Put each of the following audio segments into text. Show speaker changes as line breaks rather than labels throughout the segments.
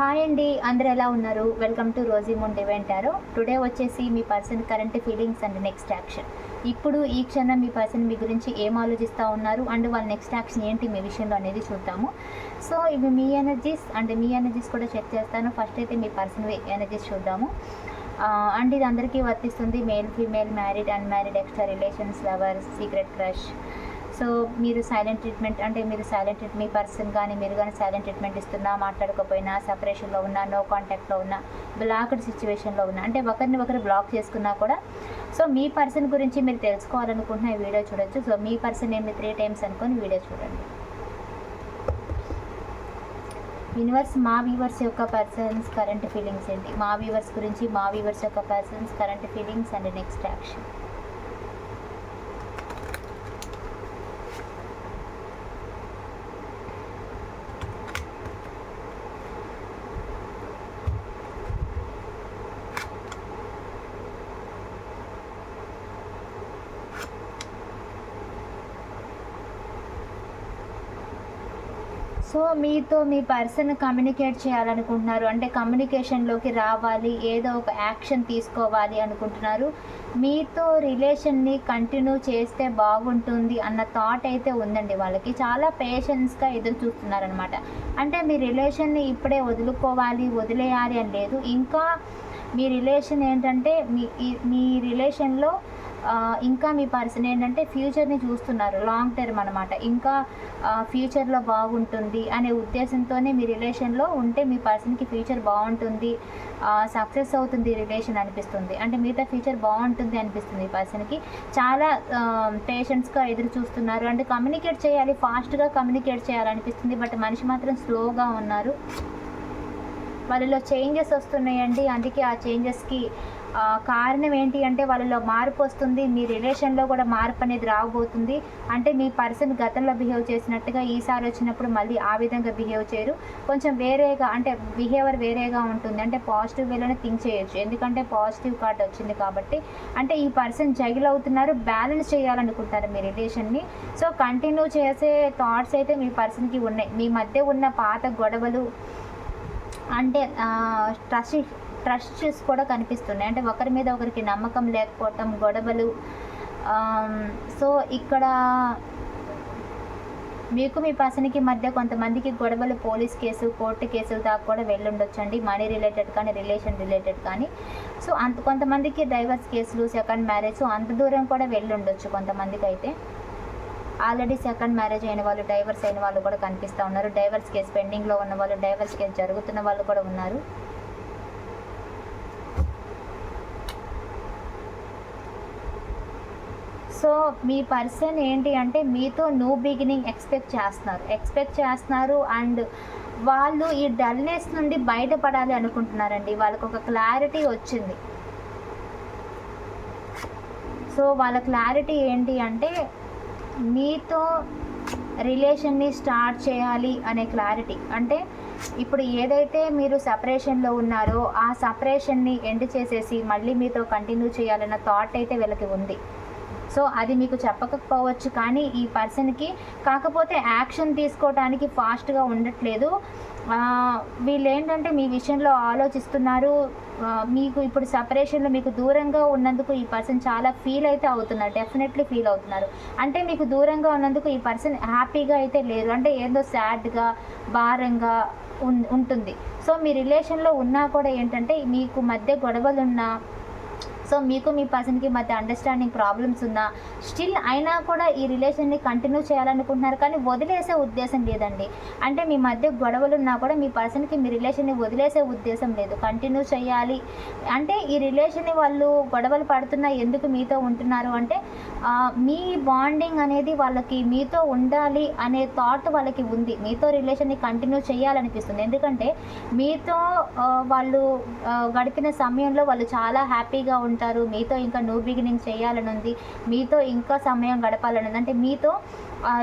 Hi అండి అందరు ఎలా ఉన్నారు? Welcome to Rosie moon divine tarot today వచ్చేసి మీ person current feelings and next action ఇప్పుడు ఈ క్షణం మీ పర్సన్ మీ గురించి ఏం ఆలోచిస్తూ ఉన్నారు? అండ్ వాళ్ళ నెక్స్ట్ యాక్షన్ ఏంటి? మీ విషయంలో అనేది చూద్దాము. సో ఇవి మీ ఎనర్జీస్ అండ్ మీ ఎనర్జీస్ కూడా చెక్ చేస్తాను. ఫస్ట్ అయితే మీ పర్సన్ ఎనర్జీస్ చూద్దాము. అండ్ ఇది అందరికీ వర్తిస్తుంది. Male female married unmarried extra relations lovers secret crush so మీరు సైలెంట్ ట్రీట్మెంట్ అంటే మీరు సైలెంట్ మీ పర్సన్ కానీ మీరు కానీ సైలెంట్ ట్రీట్మెంట్ ఇస్తున్నా మాట్లాడకపోయినా సపరేషన్లో ఉన్నా నో కాంటాక్ట్లో ఉన్నా బ్లాక్డ్ సిచ్యువేషన్లో ఉన్నా అంటే ఒకరిని ఒకరు బ్లాక్ చేసుకున్నా కూడా సో మీ పర్సన్ గురించి మీరు తెలుసుకోవాలనుకుంటున్న ఈ వీడియో చూడొచ్చు. సో మీ పర్సన్ ఏమి త్రీ టైమ్స్ అనుకొని వీడియో చూడండి. యూనివర్స్ మా వ్యూవర్స్ యొక్క పర్సన్స్ కరెంట్ ఫీలింగ్స్ ఏంటి? మా వ్యూవర్స్ గురించి మా వ్యూవర్స్ యొక్క persons current feelings and next action so మీతో మీ పర్సన్ కమ్యూనికేట్ చేయాలనుకుంటున్నారు. అంటే కమ్యూనికేషన్లోకి రావాలి ఏదో ఒక యాక్షన్ తీసుకోవాలి అనుకుంటున్నారు. మీతో రిలేషన్ని కంటిన్యూ చేస్తే బాగుంటుంది అన్న థాట్ అయితే ఉందండి వాళ్ళకి. చాలా పేషెన్స్గా ఎదురు చూస్తున్నారనమాట అంటే మీ రిలేషన్ని ఇప్పుడే వదులుకోవాలి వదిలేయాలి అని లేదు. ఇంకా మీ రిలేషన్ ఏంటంటే మీ మీ రిలేషన్లో ఇంకా మీ పర్సన్ ఏంటంటే ఫ్యూచర్ని చూస్తున్నారు. లాంగ్ టర్మ్ అనమాట ఇంకా ఫ్యూచర్లో బాగుంటుంది అనే ఉద్దేశంతోనే మీ రిలేషన్లో ఉంటే మీ పర్సన్కి ఫ్యూచర్ బాగుంటుంది. సక్సెస్ అవుతుంది రిలేషన్ అనిపిస్తుంది. అంటే మిగతా ఫ్యూచర్ బాగుంటుంది అనిపిస్తుంది ఈ పర్సన్కి చాలా పేషెంట్స్గా ఎదురు చూస్తున్నారు. అంటే కమ్యూనికేట్ చేయాలి. ఫాస్ట్గా కమ్యూనికేట్ చేయాలనిపిస్తుంది. బట్ మనిషి మాత్రం స్లోగా ఉన్నారు. వాళ్ళలో చేంజెస్ వస్తున్నాయండి. అందుకే ఆ చేంజెస్కి కారణం ఏంటి అంటే వాళ్ళలో మార్పు వస్తుంది మీ రిలేషన్లో కూడా మార్పు అనేది రాబోతుంది. అంటే మీ పర్సన్ గతంలో బిహేవ్ చేసినట్టుగా ఈసారి వచ్చినప్పుడు మళ్ళీ ఆ విధంగా బిహేవ్ చేయరు. కొంచెం వేరేగా అంటే బిహేవియర్ వేరేగా ఉంటుంది. అంటే పాజిటివ్ వేలోనే థింక్ చేయొచ్చు. ఎందుకంటే పాజిటివ్ కార్డ్ వచ్చింది కాబట్టి. అంటే ఈ పర్సన్ జగిల్ అవుతున్నారు బ్యాలెన్స్ చేయాలనుకుంటారు మీ రిలేషన్ని. సో కంటిన్యూ చేసే థాట్స్ అయితే మీ పర్సన్కి ఉన్నాయి. మీ మధ్య ఉన్న పాత గొడవలు అంటే ట్రస్ట్ ట్రస్ట్ ట్రస్ట్స్ కూడా కనిపిస్తున్నాయి. అంటే ఒకరి మీద ఒకరికి నమ్మకం లేకపోవటం గొడవలు సో ఇక్కడ మీకు మీ పర్సన్కి మధ్య కొంతమందికి గొడవలు పోలీస్ కేసు కోర్టు కేసులు దాకా కూడా వెళ్ళుండొచ్చండి. మనీ రిలేటెడ్ కానీ రిలేషన్ రిలేటెడ్ కానీ. సో అంత కొంతమందికి డైవర్స్ కేసులు సెకండ్ మ్యారేజ్ అంత దూరం కూడా వెళ్ళుండొచ్చు కొంతమందికి అయితే ఆల్రెడీ సెకండ్ మ్యారేజ్ అయిన వాళ్ళు డైవర్స్ అయిన వాళ్ళు కూడా కనిపిస్తూ ఉన్నారు. డైవర్స్ కేసు పెండింగ్లో ఉన్న వాళ్ళు డైవర్స్ కేసు జరుగుతున్న వాళ్ళు కూడా ఉన్నారు. సో మీ పర్సన్ ఏంటి అంటే మీతో న్యూ బిగినింగ్ ఎక్స్పెక్ట్ చేస్తున్నారు. ఎక్స్పెక్ట్ చేస్తున్నారు అండ్ వాళ్ళు ఈ డల్నెస్ నుండి బయటపడాలి అనుకుంటున్నారండి. వాళ్ళకు ఒక క్లారిటీ వచ్చింది. సో వాళ్ళ క్లారిటీ ఏంటి అంటే మీతో రిలేషన్ని స్టార్ట్ చేయాలి అనే క్లారిటీ. అంటే ఇప్పుడు ఏదైతే మీరు సపరేషన్లో ఉన్నారో ఆ సపరేషన్ని ఎండ్ చేసేసి మళ్ళీ మీతో కంటిన్యూ చేయాలన్న థాట్ అయితే వీళ్ళకి ఉంది. సో అది మీకు చెప్పకపోవచ్చు కానీ ఈ పర్సన్కి కాకపోతే యాక్షన్ తీసుకోవడానికి ఫాస్ట్గా ఉండట్లేదు. వీళ్ళు ఏంటంటే మీ విషయంలో ఆలోచిస్తున్నారు. మీకు ఇప్పుడు సపరేషన్లో మీకు దూరంగా ఉన్నందుకు ఈ పర్సన్ చాలా ఫీల్ అయితే అవుతున్నారు. డెఫినెట్లీ ఫీల్ అవుతున్నారు. అంటే మీకు దూరంగా ఉన్నందుకు ఈ పర్సన్ హ్యాపీగా అయితే లేరు. అంటే ఏదో సాడ్గా భారంగా ఉంటుంది. సో మీ రిలేషన్లో ఉన్నా కూడా ఏంటంటే మీకు మధ్య గొడవలున్నా సో మీకు మీ పర్సన్కి మధ్య అండర్స్టాండింగ్ ప్రాబ్లమ్స్ ఉన్నా స్టిల్ అయినా కూడా ఈ రిలేషన్ని కంటిన్యూ చేయాలనుకుంటున్నారు. కానీ వదిలేసే ఉద్దేశం లేదండి. అంటే మీ మధ్య గొడవలు ఉన్నా కూడా మీ పర్సన్కి మీ రిలేషన్ని వదిలేసే ఉద్దేశం లేదు. కంటిన్యూ చేయాలి. అంటే ఈ రిలేషన్ని వాళ్ళు గొడవలు పడుతున్నా ఎందుకు మీతో ఉంటున్నారు? అంటే మీ బాండింగ్ అనేది వాళ్ళకి మీతో ఉండాలి అనే థాట్ వాళ్ళకి ఉంది. మీతో రిలేషన్ని కంటిన్యూ చేయాలనిపిస్తుంది. ఎందుకంటే మీతో వాళ్ళు గడిపిన సమయంలో వాళ్ళు చాలా హ్యాపీగా ఉంటారు ఉంటారు మీతో ఇంకా న్యూ బిగినింగ్ చేయాలని ఉంది మీతో ఇంకా సమయం గడపాలని ఉంది అంటే మీతో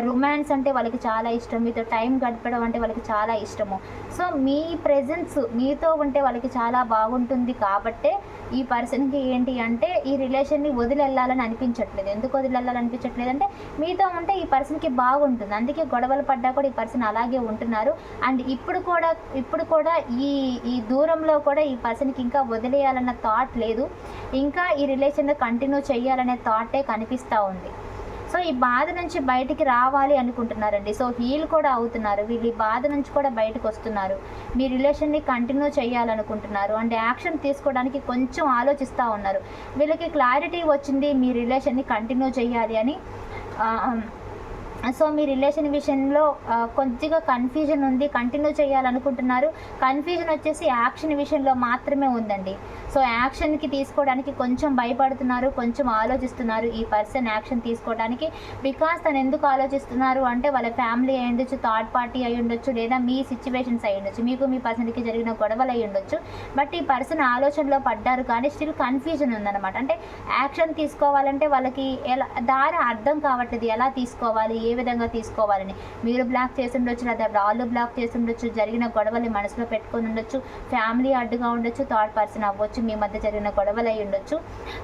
రొమాన్స్ అంటే వాళ్ళకి చాలా ఇష్టం. మీతో టైం గడపడం అంటే వాళ్ళకి చాలా ఇష్టము. సో మీ ప్రెజెన్స్ మీతో ఉంటే వాళ్ళకి చాలా బాగుంటుంది కాబట్టే ఈ పర్సన్కి ఏంటి అంటే ఈ రిలేషన్ని వదిలెళ్ళాలని అనిపించట్లేదు. ఎందుకు వదిలెళ్ళాలని అనిపించట్లేదు అంటే మీతో ఉంటే ఈ పర్సన్కి బాగుంటుంది. అందుకే గొడవలు పడ్డా కూడా ఈ పర్సన్ అలాగే ఉంటున్నారు. అండ్ ఇప్పుడు కూడా ఇప్పుడు కూడా ఈ ఈ దూరంలో కూడా ఈ పర్సన్కి ఇంకా వదిలేయాలన్న థాట్ లేదు. ఇంకా ఈ రిలేషన్ కంటిన్యూ చేయాలనే థాటే కనిపిస్తూ ఉంది. సో ఈ బాధ నుంచి బయటికి రావాలి అనుకుంటున్నారండి. సో హీల్ కూడా అవుతున్నారు. వీళ్ళు ఈ బాధ నుంచి కూడా బయటకు వస్తున్నారు. మీ రిలేషన్ని కంటిన్యూ చేయాలనుకుంటున్నారు. అండ్ యాక్షన్ తీసుకోవడానికి కొంచెం ఆలోచిస్తూ ఉన్నారు. వీళ్ళకి క్లారిటీ వచ్చింది మీ రిలేషన్ని కంటిన్యూ చేయాలి అని సో మీ రిలేషన్ విషయంలో కొద్దిగా కన్ఫ్యూజన్ ఉంది కంటిన్యూ చేయాలనుకుంటున్నారు. కన్ఫ్యూజన్ వచ్చేసి యాక్షన్ విషయంలో మాత్రమే ఉందండి. సో యాక్షన్కి తీసుకోవడానికి కొంచెం భయపడుతున్నారు కొంచెం ఆలోచిస్తున్నారు ఈ పర్సన్ యాక్షన్ తీసుకోవడానికి. బికాస్ తను ఎందుకు ఆలోచిస్తున్నారు అంటే వాళ్ళ ఫ్యామిలీ అయి ఉండొచ్చు థర్డ్ పార్టీ అయి ఉండొచ్చు లేదా మీ సిచ్యువేషన్స్ అయి ఉండొచ్చు మీకు మీ పర్సన్కి జరిగిన గొడవలు అయి ఉండొచ్చు. బట్ ఈ పర్సన్ ఆలోచనలో పడ్డారు కానీ స్టిల్ కన్ఫ్యూజన్ ఉందన్నమాట. అంటే యాక్షన్ తీసుకోవాలంటే వాళ్ళకి ఎలా దారి అర్థం కావట్లేదు ఎలా తీసుకోవాలి ఏ విధంగా తీసుకోవాలని. మీరు బ్లాక్ చేసి ఉండొచ్చు లేదా వాళ్ళు బ్లాక్ చేసి ఉండొచ్చు జరిగిన గొడవలు మనసులో పెట్టుకొని ఉండొచ్చు ఫ్యామిలీ అడ్డుగా ఉండొచ్చు థర్డ్ పర్సన్ అవ్వచ్చు మీ మధ్య జరిగిన గొడవలు అయి ఉండొచ్చు.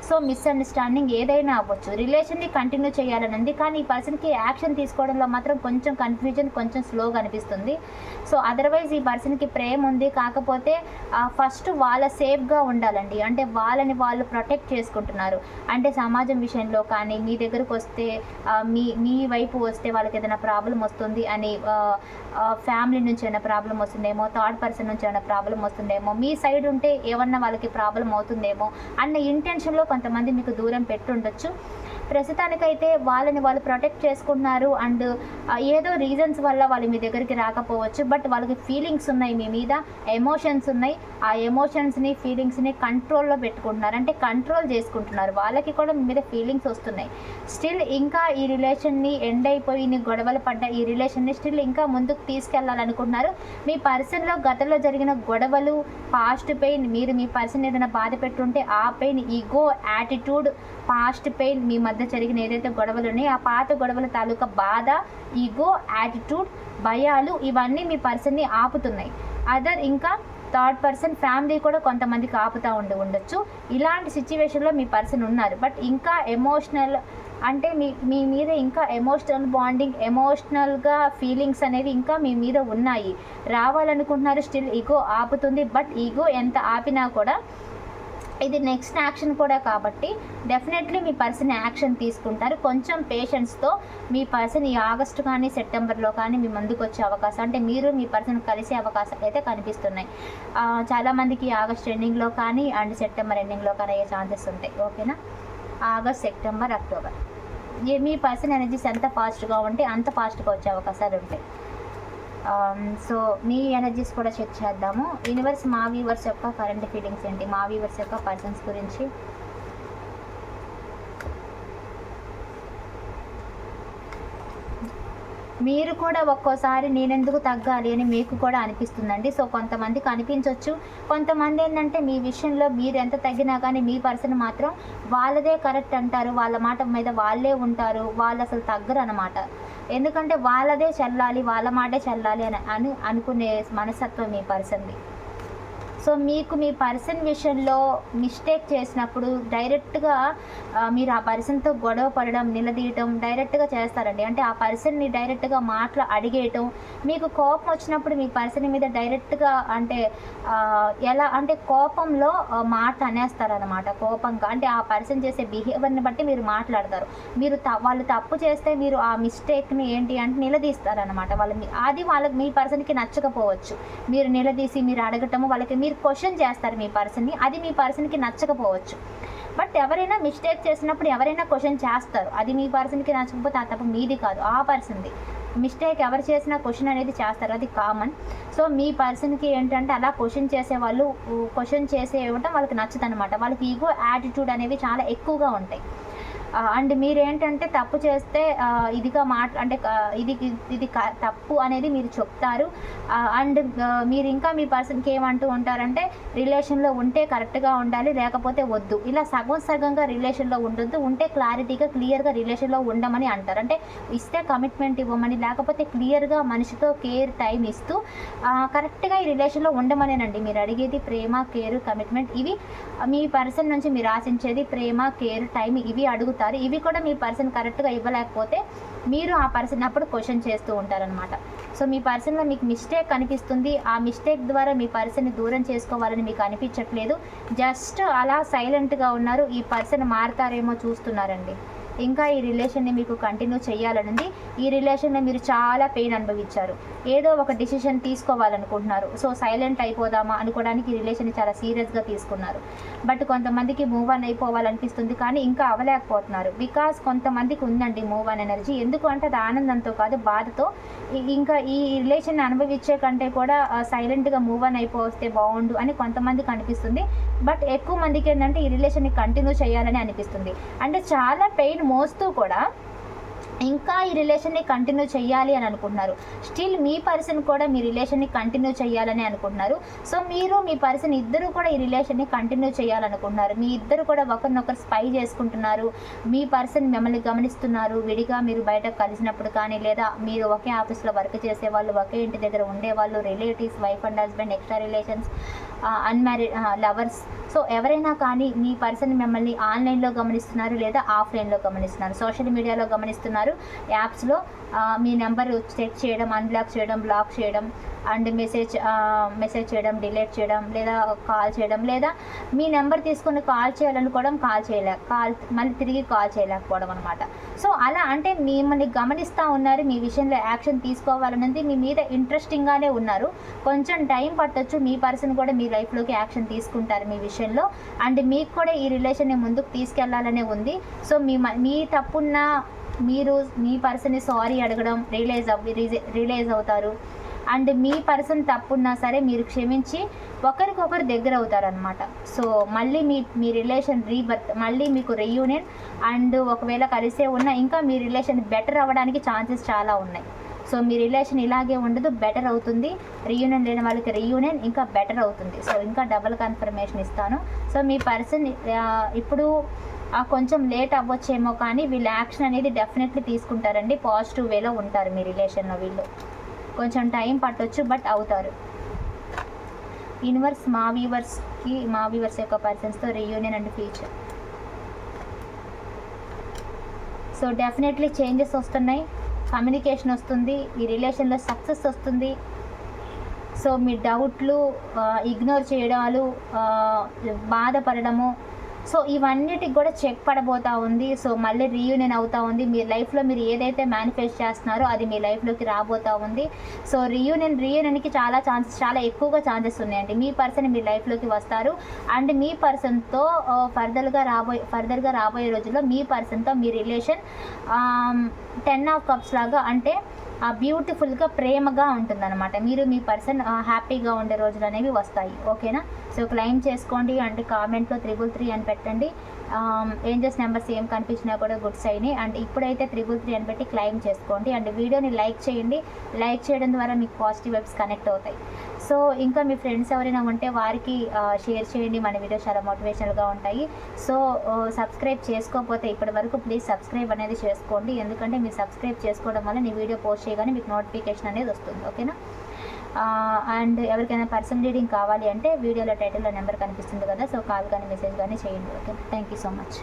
సో మిస్అండర్స్టాండింగ్ ఏదైనా అవ్వచ్చు. రిలేషన్ని కంటిన్యూ చేయాలని ఉంది కానీ ఈ పర్సన్కి యాక్షన్ తీసుకోవడంలో మాత్రం కొంచెం కన్ఫ్యూజన్ కొంచెం స్లోగా అనిపిస్తుంది. సో అదర్వైజ్ ఈ పర్సన్కి ప్రేమ ఉంది కాకపోతే ఫస్ట్ వాళ్ళ సేఫ్గా ఉండాలండి. అంటే వాళ్ళని వాళ్ళు ప్రొటెక్ట్ చేసుకుంటున్నారు. అంటే సమాజం విషయంలో కానీ మీ దగ్గరకు వస్తే మీ మీ వైపు వస్తే వాళ్ళకి ఏదైనా ప్రాబ్లం వస్తుంది అని ఫ్యామిలీ నుంచి ఏమైనా ప్రాబ్లం వస్తుందేమో థర్డ్ పర్సన్ నుంచి ఏమైనా ప్రాబ్లం వస్తుందేమో మీ సైడ్ ఉంటే ఏమన్నా వాళ్ళకి ప్రాబ్లం అవుతుందేమో అన్న ఇంటెన్షన్లో కొంతమంది మీకు దూరం పెట్టుండొచ్చు. ప్రస్తుతానికైతే వాళ్ళని వాళ్ళు ప్రొటెక్ట్ చేసుకుంటున్నారు అండ్ ఏదో రీజన్స్ వల్ల వాళ్ళు మీ దగ్గరికి రాకపోవచ్చు బట్ వాళ్ళకి ఫీలింగ్స్ ఉన్నాయి మీ మీద ఎమోషన్స్ ఉన్నాయి. ఆ ఎమోషన్స్ని ఫీలింగ్స్ని కంట్రోల్లో పెట్టుకుంటున్నారు అంటే కంట్రోల్ చేసుకుంటున్నారు. వాళ్ళకి కూడా మీ మీద ఫీలింగ్స్ వస్తున్నాయి. స్టిల్ ఇంకా ఈ రిలేషన్ని ఎండ్ అయిపోయి గొడవలు పడ్డ ఈ రిలేషన్ని స్టిల్ ఇంకా ముందుకు తీసుకెళ్ళాలనుకుంటున్నారు. మీ పర్సన్లో గతంలో జరిగిన గొడవలు పాస్ట్ పెయిన్ మీరు మీ పర్సన్ ఏదైనా బాధ పెట్టుంటే ఆ pain ego attitude past pain మీ మధ్య జరిగిన ఏదైతే గొడవలు ఉన్నాయో ఆ పాత గొడవల తాలూకా బాధ ఈగో యాటిట్యూడ్ భయాలు ఇవన్నీ మీ పర్సన్ని ఆపుతున్నాయి. అదర్ ఇంకా థర్డ్ పర్సన్ ఫ్యామిలీ కూడా కొంతమందికి ఆపుతూ ఉండి ఉండొచ్చు. ఇలాంటి సిచ్యువేషన్లో మీ పర్సన్ ఉన్నారు. బట్ ఇంకా ఎమోషనల్ అంటే మీ మీ మీద ఇంకా ఎమోషనల్ బాండింగ్ ఎమోషనల్గా ఫీలింగ్స్ అనేవి ఇంకా మీ మీద ఉన్నాయి. రావాలనుకుంటున్నారు స్టిల్ ఈగో ఆపుతుంది. బట్ ఈగో ఎంత ఆపినా కూడా ఇది నెక్స్ట్ యాక్షన్ కూడా కాబట్టి డెఫినెట్లీ మీ పర్సన్ యాక్షన్ తీసుకుంటారు. కొంచెం పేషెన్స్తో మీ పర్సన్ ఈ ఆగస్టు కానీ సెప్టెంబర్లో కానీ మీ ముందుకు వచ్చే అవకాశం అంటే మీరు మీ పర్సన్ కలిసే అవకాశాలు అయితే కనిపిస్తున్నాయి. చాలామందికి ఆగస్ట్ ఎండింగ్లో కానీ అండ్ సెప్టెంబర్ ఎండింగ్లో కానీ అయ్యే ఛాన్సెస్ ఉంటాయి. ఓకేనా ఆగస్ట్ సెప్టెంబర్ అక్టోబర్ మీ పర్సన్ ఎనర్జీస్ ఎంత ఫాస్ట్గా ఉంటే అంత ఫాస్ట్గా వచ్చే అవకాశాలు ఉంటాయి. Um, సో మీ ఎనర్జీస్ కూడా చెక్ చేద్దాము. యూనివర్స్ మా వ్యూవర్స్ యొక్క కరెంట్ ఫీలింగ్స్ ఏంటి? మా వ్యూవర్స్ యొక్క పర్సన్స్ గురించి. మీరు కూడా ఒక్కోసారి నేనెందుకు తగ్గాలి అని మీకు కూడా అనిపిస్తుందండి. సో కొంతమందికి అనిపించవచ్చు కొంతమంది ఏంటంటే మీ విషయంలో మీరు ఎంత తగ్గినా కానీ మీ పర్సన్ మాత్రం వాళ్ళదే కరెక్ట్ అంటారు. వాళ్ళ మాట మీద వాళ్ళే ఉంటారు. వాళ్ళు అసలు తగ్గరు అనమాట ఎందుకంటే వాళ్ళదే చల్లాలి వాళ్ళ మాటే చల్లాలి అని అని అనుకునే మనస్తత్వం ఈ పర్సన్ది. సో మీకు మీ పర్సన్ విషయంలో మిస్టేక్ చేసినప్పుడు డైరెక్ట్గా మీరు ఆ పర్సన్తో గొడవ పడడం నిలదీయటం డైరెక్ట్గా చేస్తారండి. అంటే ఆ పర్సన్ని డైరెక్ట్గా మాటలు అడిగేయటం మీకు కోపం వచ్చినప్పుడు మీ పర్సన్ మీద డైరెక్ట్గా అంటే ఎలా అంటే కోపంలో మాట అనేస్తారనమాట కోపంగా అంటే ఆ పర్సన్ చేసే బిహేవియర్ని బట్టి మీరు మాట్లాడతారు. మీరు త వాళ్ళు తప్పు చేస్తే మీరు ఆ మిస్టేక్ని ఏంటి అంటే నిలదీస్తారనమాట వాళ్ళ అది వాళ్ళకి మీ పర్సన్కి నచ్చకపోవచ్చు. మీరు నిలదీసి మీరు అడగటము వాళ్ళకి మీరు క్వశ్చన్ చేస్తారు మీ పర్సన్ని అది మీ పర్సన్కి నచ్చకపోవచ్చు. బట్ ఎవరైనా మిస్టేక్ చేసినప్పుడు ఎవరైనా క్వశ్చన్ చేస్తారు. అది మీ పర్సన్కి నచ్చకపోతే ఆ మీది కాదు ఆ పర్సన్ది మిస్టేక్ ఎవరు చేసినా క్వశ్చన్ అనేది చేస్తారు. అది కామన్ సో మీ పర్సన్కి ఏంటంటే అలా క్వశ్చన్ చేసే వాళ్ళు క్వశ్చన్ చేసే ఇవ్వటం వాళ్ళకి నచ్చదు అనమాట వాళ్ళకి ఈగో యాటిట్యూడ్ అనేవి చాలా ఎక్కువగా ఉంటాయి. అండ్ మీరేంటంటే తప్పు చేస్తే ఇదిగా మాట అంటే ఇది ఇది క- తప్పు అనేది మీరు చెప్తారు. అండ్ మీరు ఇంకా మీ పర్సన్కి ఏమంటూ ఉంటారంటే రిలేషన్లో ఉంటే కరెక్ట్గా ఉండాలి లేకపోతే వద్దు. ఇలా సగం సగంగా రిలేషన్లో ఉండొద్దు ఉంటే క్లారిటీగా క్లియర్గా రిలేషన్లో ఉండమని అంటారు. అంటే ఇస్తే కమిట్మెంట్ ఇవ్వమని లేకపోతే క్లియర్గా మనిషితో కేర్ టైం ఇస్తూ కరెక్ట్గా ఈ రిలేషన్లో ఉండమనేనండి. మీరు అడిగేది ప్రేమ కేర్ కమిట్మెంట్ ఇవి. మీ పర్సన్ నుంచి మీరు ఆశించేది ప్రేమ కేర్ టైం ఇవి అడుగుతారు. ఇవి కూడా మీ పర్సన్ కరెక్ట్గా ఇవ్వలేకపోతే మీరు ఆ పర్సన్ అప్పుడు క్వశ్చన్ చేస్తూ ఉంటారనమాట సో మీ పర్సన్లో మీకు మిస్టేక్ కనిపిస్తుంది ఆ మిస్టేక్ ద్వారా మీ పర్సన్ని దూరం చేసుకోవాలని మీకు అనిపించట్లేదు. జస్ట్ అలా సైలెంట్గా ఉన్నారు. ఈ పర్సన్ మారతారేమో చూస్తున్నారండి. ఇంకా ఈ రిలేషన్ని మీకు కంటిన్యూ చేయాలనుంది. ఈ రిలేషన్లో మీరు చాలా పెయిన్ అనుభవించారు. ఏదో ఒక డిసిషన్ తీసుకోవాలనుకుంటున్నారు. సో సైలెంట్ అయిపోదామా అనుకోవడానికి ఈ రిలేషన్ చాలా సీరియస్గా తీసుకున్నారు. బట్ కొంతమందికి మూవ్ ఆన్ అయిపోవాలనిపిస్తుంది కానీ ఇంకా అవ్వలేకపోతున్నారు బికాస్ కొంతమందికి ఉందండి మూవ్ ఆన్ ఎనర్జీ ఎందుకు అంటే అది ఆనందంతో కాదు బాధతో. ఇంకా ఈ రిలేషన్ అనుభవించే కంటే కూడా సైలెంట్గా మూవ్ ఆన్ అయిపోతే బాగుండు అని కొంతమందికి అనిపిస్తుంది. బట్ ఎక్కువ మందికి ఏంటంటే ఈ రిలేషన్ని కంటిన్యూ చేయాలని అనిపిస్తుంది. అంటే చాలా పెయిన్ మోస్తూ కూడా ఇంకా ఈ రిలేషన్ని కంటిన్యూ చేయాలి అని అనుకుంటున్నారు. స్టిల్ మీ పర్సన్ కూడా మీ రిలేషన్ని కంటిన్యూ చేయాలని అనుకుంటున్నారు. సో మీరు మీ పర్సన్ ఇద్దరు కూడా ఈ రిలేషన్ని కంటిన్యూ చేయాలనుకుంటున్నారు. మీ ఇద్దరు కూడా ఒకరినొకరు స్పై చేసుకుంటున్నారు. మీ పర్సన్ మిమ్మల్ని గమనిస్తున్నారు. విడిగా మీరు బయట కలిసినప్పుడు కానీ లేదా మీరు ఒకే ఆఫీస్లో వర్క్ చేసే వాళ్ళు ఒకే ఇంటి దగ్గర ఉండేవాళ్ళు relatives wife and husband extra relations unmarried lovers so ఎవరైనా కానీ మీ పర్సన్ మిమ్మల్ని ఆన్లైన్లో గమనిస్తున్నారు లేదా ఆఫ్లైన్లో గమనిస్తున్నారు. సోషల్ మీడియాలో గమనిస్తున్నారు. యాప్స్లో మీ నెంబర్ సెట్ చేయడం అన్బ్లాక్ చేయడం బ్లాక్ చేయడం అండ్ మెసేజ్ మెసేజ్ చేయడం డిలీట్ చేయడం లేదా కాల్ చేయడం లేదా మీ నెంబర్ తీసుకొని కాల్ చేయాలనుకోవడం కాల్ చేయలే కాల్ మళ్ళీ తిరిగి కాల్ చేయలేకపోవడం అనమాట సో అలా అంటే మిమ్మల్ని గమనిస్తూ ఉన్నారు మీ విషయంలో యాక్షన్ తీసుకోవాలన్నది మీ మీద ఇంట్రెస్టింగ్గానే ఉన్నారు. కొంచెం టైం పట్టొచ్చు మీ పర్సన్ కూడా మీ లైఫ్లోకి యాక్షన్ తీసుకుంటారు మీ విషయంలో. అండ్ మీకు కూడా ఈ రిలేషన్ని ముందుకు తీసుకెళ్ళాలనే ఉంది. సో మీ మీ తప్పున్న మీరు మీ పర్సన్ని సారీ అడగడం రియలైజ్ అవ్ రియలైజ్ అవుతారు. అండ్ మీ పర్సన్ తప్పున్నా సరే మీరు క్షమించి ఒకరికొకరు దగ్గర అవుతారనమాట సో మళ్ళీ మీ మీ రిలేషన్ రీబర్త్ మళ్ళీ మీకు రీయూనియన్ అండ్ ఒకవేళ కలిసే ఉన్నా ఇంకా మీ రిలేషన్ బెటర్ అవ్వడానికి ఛాన్సెస్ చాలా ఉన్నాయి. సో మీ రిలేషన్ ఇలాగే ఉండదు బెటర్ అవుతుంది. రీయూనియన్ లేని వాళ్ళకి రీయూనియన్ ఇంకా బెటర్ అవుతుంది. సో ఇంకా డబుల్ కన్ఫర్మేషన్ ఇస్తాను. సో మీ పర్సన్ ఇప్పుడు కొంచెం లేట్ అవ్వచ్చేమో కానీ వీళ్ళ యాక్షన్ అనేది డెఫినెట్లీ తీసుకుంటారండి. పాజిటివ్ వేలో ఉంటారు మీ రిలేషన్లో వీళ్ళు. కొంచెం టైం పట్టొచ్చు బట్ అవుతారు. యూనివర్స్ మా వ్యూవర్స్కి మా వ్యూవర్స్ యొక్క పర్సన్స్తో reunion and future so definitely changes వస్తున్నాయి. కమ్యూనికేషన్ వస్తుంది. ఈ రిలేషన్లో సక్సెస్ వస్తుంది. సో మీ డౌట్లు ఇగ్నోర్ చేయడాలు బాధపడడము సో ఇవన్నిటికి కూడా చెక్ పడబోతా ఉంది. సో మళ్ళీ రీయూనియన్ అవుతా ఉంది. మీ లైఫ్లో మీరు ఏదైతే మేనిఫెస్ట్ చేస్తున్నారో అది మీ లైఫ్లోకి రాబోతా ఉంది. సో రీయూనియన్ రీయూనియన్కి చాలా ఛాన్సెస్ చాలా ఎక్కువగా ఛాన్సెస్ ఉన్నాయండి. మీ పర్సన్ మీ లైఫ్లోకి వస్తారు. అండ్ మీ పర్సన్తో ఫర్దర్గా రాబోయే ఫర్దర్గా రాబోయే రోజుల్లో మీ పర్సన్తో మీ రిలేషన్ టెన్ ఆఫ్ కప్స్ లాగా అంటే బ్యూటిఫుల్గా ప్రేమగా ఉంటుందన్నమాట. మీరు మీ పర్సన్ హ్యాపీగా ఉండే రోజులు అనేవి వస్తాయి. ఓకేనా? సో క్లెయిమ్ చేసుకోండి అండ్ కామెంట్లో త్రిబుల్ త్రీ అని పెట్టండి. ఏంజెస్ నెంబర్స్ ఏం కనిపించినా కూడా గుడ్ సైన్. అండ్ ఇప్పుడైతే త్రిబుల్ త్రీ అని పెట్టి క్లెయిమ్ చేసుకోండి. అండ్ వీడియోని లైక్ చేయండి. లైక్ చేయడం ద్వారా మీకు పాజిటివ్ వెబ్స్ కనెక్ట్ అవుతాయి. సో ఇంకా మీ ఫ్రెండ్స్ ఎవరైనా ఉంటే వారికి షేర్ చేయండి. మన వీడియోస్ చాలా మోటివేషనల్గా ఉంటాయి. సో సబ్స్క్రైబ్ చేసుకోకపోతే ఇప్పటి వరకు ప్లీజ్ సబ్స్క్రైబ్ అనేది చేసుకోండి. ఎందుకంటే మీరు సబ్స్క్రైబ్ చేసుకోవడం వల్ల నీ వీడియో పోస్ట్ చేయగానే మీకు నోటిఫికేషన్ అనేది వస్తుంది. ఓకేనా? అండ్ ఎవరికైనా పర్సనల్ రీడింగ్ కావాలి అంటే వీడియోలో టైటిల్లో నెంబర్ కనిపిస్తుంది కదా సో కాల్ కానీ మెసేజ్ కానీ చేయండి. Okay thank you so much.